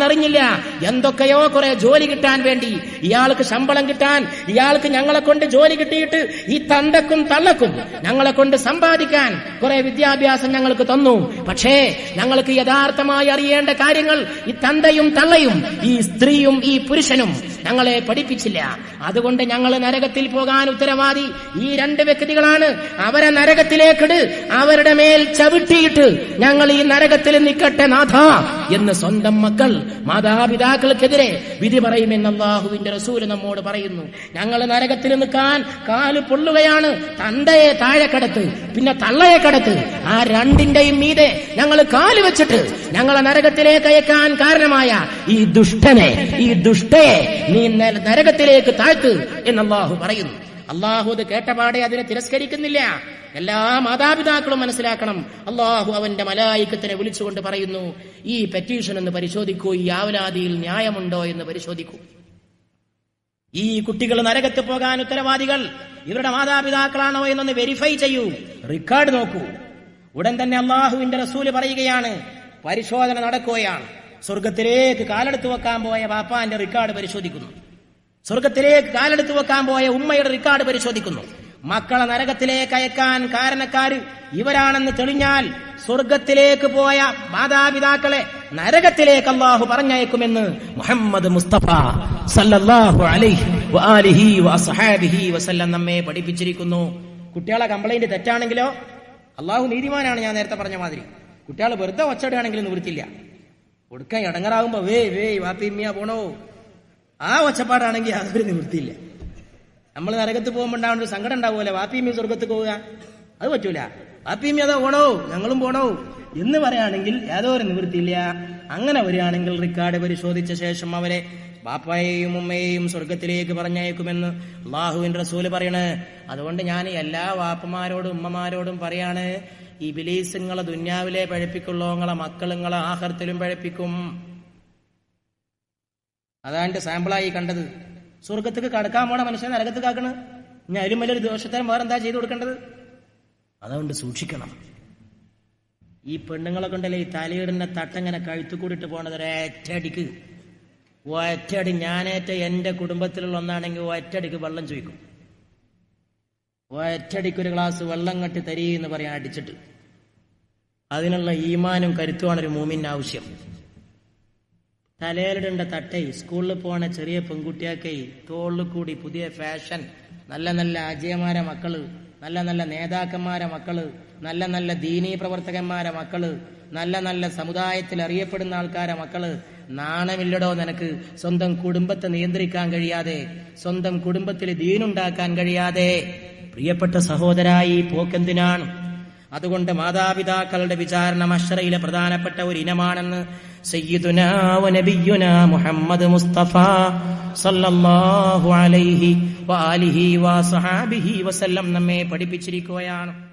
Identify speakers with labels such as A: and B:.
A: എന്നറിഞ്ഞില്ല എന്തൊക്കെയോ കുറെ ജോലി കിട്ടാൻ വേണ്ടി ഇയാൾക്ക് ശമ്പളം കിട്ടാൻ ഇയാൾക്ക് ഞങ്ങളെ കൊണ്ട് ജോലി കിട്ടിയിട്ട് ഈ തന്തക്കും തള്ളക്കും ഞങ്ങളെ കൊണ്ട് സമ്പാദിക്കാൻ കുറെ വിദ്യാഭ്യാസം ഞങ്ങൾക്ക് തന്നു. പക്ഷേ ഞങ്ങൾക്ക് യഥാർത്ഥമായി അറിയേണ്ട കാര്യങ്ങൾ ഈ തന്തയും തള്ളയും ഈ സ്ത്രീയും ഈ പുരുഷനും ഞങ്ങളെ പഠിപ്പിച്ചില്ല. അതുകൊണ്ട് ഞങ്ങൾ നരകത്തിൽ പോകാൻ ഉത്തരവാദി ഈ രണ്ട് വ്യക്തികളാണ്. അവരെ നരകത്തിലേക്കിട് അവരുടെ മേൽ ചവിട്ടിയിട്ട് ഞങ്ങൾ ഈ നരകത്തിൽ നിൽക്കട്ടെ നാഥ എന്ന് സ്വന്തം മക്കൾ മാതാപിതാക്കൾക്കെതിരെ വിധി പറയുമെന്ന് അള്ളാഹുവിന്റെ റസൂൽ നമ്മോട് പറയുന്നു. ഞങ്ങൾ നരകത്തിൽ നിൽക്കാൻ കാൽ പൊള്ളുകയാണ്. തന്തയെ താഴെ കടത്ത് പിന്നെ തള്ളയെ കടത്ത്. ആ രണ്ടിന്റെയും മീതെ ഞങ്ങൾ കാൽ വെച്ചിട്ട് ഞങ്ങളെ നരകത്തിലേക്ക് അയക്കാൻ കാരണമായ ഈ ദുഷ്ടനെ ഈ ദുഷ്ടയെ ന- നരകത്തിലേക്ക് താഴ്ത്ത് എന്ന് അള്ളാഹു പറയുന്നു. അള്ളാഹു അത് കേട്ടപാടെ അതിനെ തിരസ്കരിക്കുന്നില്ല. എല്ലാ മാതാപിതാക്കളും മനസ്സിലാക്കണം. അള്ളാഹു അവന്റെ മലായിക്കത്തിനെ വിളിച്ചുകൊണ്ട് പറയുന്നു ഈ പെറ്റീഷൻ എന്ന് പരിശോധിക്കൂ ഈ ആവലാതിയിൽ ന്യായമുണ്ടോ എന്ന് പരിശോധിക്കൂ. ഈ കുട്ടികൾ നരകത്ത് പോകാൻ ഉത്തരവാദികൾ ഇവരുടെ മാതാപിതാക്കളാണോ എന്നൊന്ന് വെരിഫൈ ചെയ്യൂ റെക്കോർഡ് നോക്കൂ. ഉടൻ തന്നെ അള്ളാഹുവിന്റെ റസൂൽ പറയുകയാണ് പരിശോധന നടക്കുകയാണ്. സ്വർഗത്തിലേക്ക് കാലെടുത്ത് വെക്കാൻ പോയ ബാപ്പാന്റെ റെക്കോർഡ് പരിശോധിക്കുന്നു. സ്വർഗത്തിലേക്ക് കാലെടുത്ത് വെക്കാൻ പോയ ഉമ്മയുടെ റെക്കോർഡ് പരിശോധിക്കുന്നു. മക്കളെ നരകത്തിലേക്ക് അയക്കാൻ കാരണക്കാര് ഇവരാണെന്ന് തെളിഞ്ഞാൽ സ്വർഗത്തിലേക്ക് പോയ മാതാപിതാക്കളെ നരകത്തിലേക്ക് അള്ളാഹു പറഞ്ഞയക്കുമെന്ന് മുഹമ്മദ് മുസ്തഫ സല്ലല്ലാഹു അലൈഹി വസല്ലം നമ്മെ പഠിപ്പിച്ചിരിക്കുന്നു. കുട്ടികളെ കംപ്ലൈന്റ് തെറ്റാണെങ്കിലോ? അള്ളാഹു നീതിമാനാണ് ഞാൻ നേരത്തെ പറഞ്ഞ മാതിരി. കുട്ടികൾ വെറുതെ ഒച്ചടുകയാണെങ്കിൽ നിവൃത്തില്ല കൊടുക്കാൻ ഇടങ്ങറാകുമ്പോ വേ വേ വാപ്പിമ്മിയ പോണോ? ആ ഒച്ചപ്പാടാണെങ്കിൽ അതൊരു നിവൃത്തിയില്ല. നമ്മൾ നരകത്ത് പോകുമ്പോൾ ഉണ്ടാവുന്ന ഒരു സങ്കടം ഉണ്ടാവുമല്ലോ. വാപ്പിയമ്മി സ്വർഗത്ത് പോവുക. അത് പറ്റൂല. വാപ്പിയമ്മി അതോ പോണോ? ഞങ്ങളും പോണോ? എന്ന് പറയുകയാണെങ്കിൽ ഏതോ ഒരു നിവൃത്തിയില്ല. അങ്ങനെ വരികയാണെങ്കിൽ റിക്കാർഡ് പരിശോധിച്ച ശേഷം അവരെ ബാപ്പായെയും ഉമ്മയെയും സ്വർഗത്തിലേക്ക് പറഞ്ഞയക്കുമെന്ന് അള്ളാഹുവിൻ റസൂൽ പറയണ്. അതുകൊണ്ട് ഞാൻ എല്ലാ വാപ്പമാരോടും ഉമ്മമാരോടും പറയാണ് ഈ ബിലീസുങ്ങളെ ദുന്യാവിലെ പഴപ്പിക്കുള്ളൂ നിങ്ങളെ മക്കളുങ്ങളെ ആഹർത്തിലും പഴപ്പിക്കും. അതാണ്ട് സാമ്പിളായി കണ്ടത്. സ്വർഗത്തേക്ക് കടക്കാൻ പോണ മനുഷ്യനെ നരകത്ത് കാക്കണ്. ഇനി അതിലും വലിയൊരു ദോഷത്തരം വേറെ എന്താ ചെയ്തു കൊടുക്കേണ്ടത്? അതുകൊണ്ട് സൂക്ഷിക്കണം. ഈ പെണ്ണുങ്ങളെ കൊണ്ടല്ലേ ഈ തലയിടുന്ന തട്ടങ്ങനെ കഴുത്തു കൂടിയിട്ട് പോണത്? ഒരേറ്റടിക്ക്. ഒറ്റടി ഞാനേറ്റ എന്റെ കുടുംബത്തിലുള്ള ഒന്നാണെങ്കിൽ ഒറ്റടിക്ക് വെള്ളം ചോദിക്കും. ഒറ്റടിക്ക് ഒരു ഗ്ലാസ് വെള്ളം കട്ടി തരീ എന്ന് പറയാൻ അടിച്ചിട്ട്. അതിനുള്ള ഈമാനും കരുത്തുമാണ് ഒരു മൂമിന് ആവശ്യം. തലയിലിടേണ്ട തട്ടൈ സ്കൂളിൽ പോണ ചെറിയ പെൺകുട്ടിയാക്കൈ തോളിൽ കൂടി പുതിയ ഫാഷൻ നല്ല നല്ല അജയമാരെ മക്കൾ നല്ല നല്ല നേതാക്കന്മാരെ മക്കൾ നല്ല നല്ല ദീനീ പ്രവർത്തകന്മാരെ മക്കൾ നല്ല നല്ല സമുദായത്തിൽ അറിയപ്പെടുന്ന ആൾക്കാരെ മക്കൾ നാണമില്ലടോ നിനക്ക്. സ്വന്തം കുടുംബത്തെ നിയന്ത്രിക്കാൻ കഴിയാതെ സ്വന്തം കുടുംബത്തിൽ ദീനുണ്ടാക്കാൻ കഴിയാതെ. പ്രിയപ്പെട്ട സഹോദരായി പോക്കെന്തിനാണ്? അതുകൊണ്ട് മാതാപിതാക്കളുടെ വിചാരണ മഷറയിലെ പ്രധാനപ്പെട്ട ഒരു ഇനമാണെന്ന് സയ്യിദുനാ വനബിയുനാ മുഹമ്മദ് മുസ്തഫ സല്ലല്ലാഹു അലൈഹി വആലിഹി വസഹാബിഹി വസല്ലം നമ്മെ പഠിപ്പിച്ചിരിക്കുകയാണ്.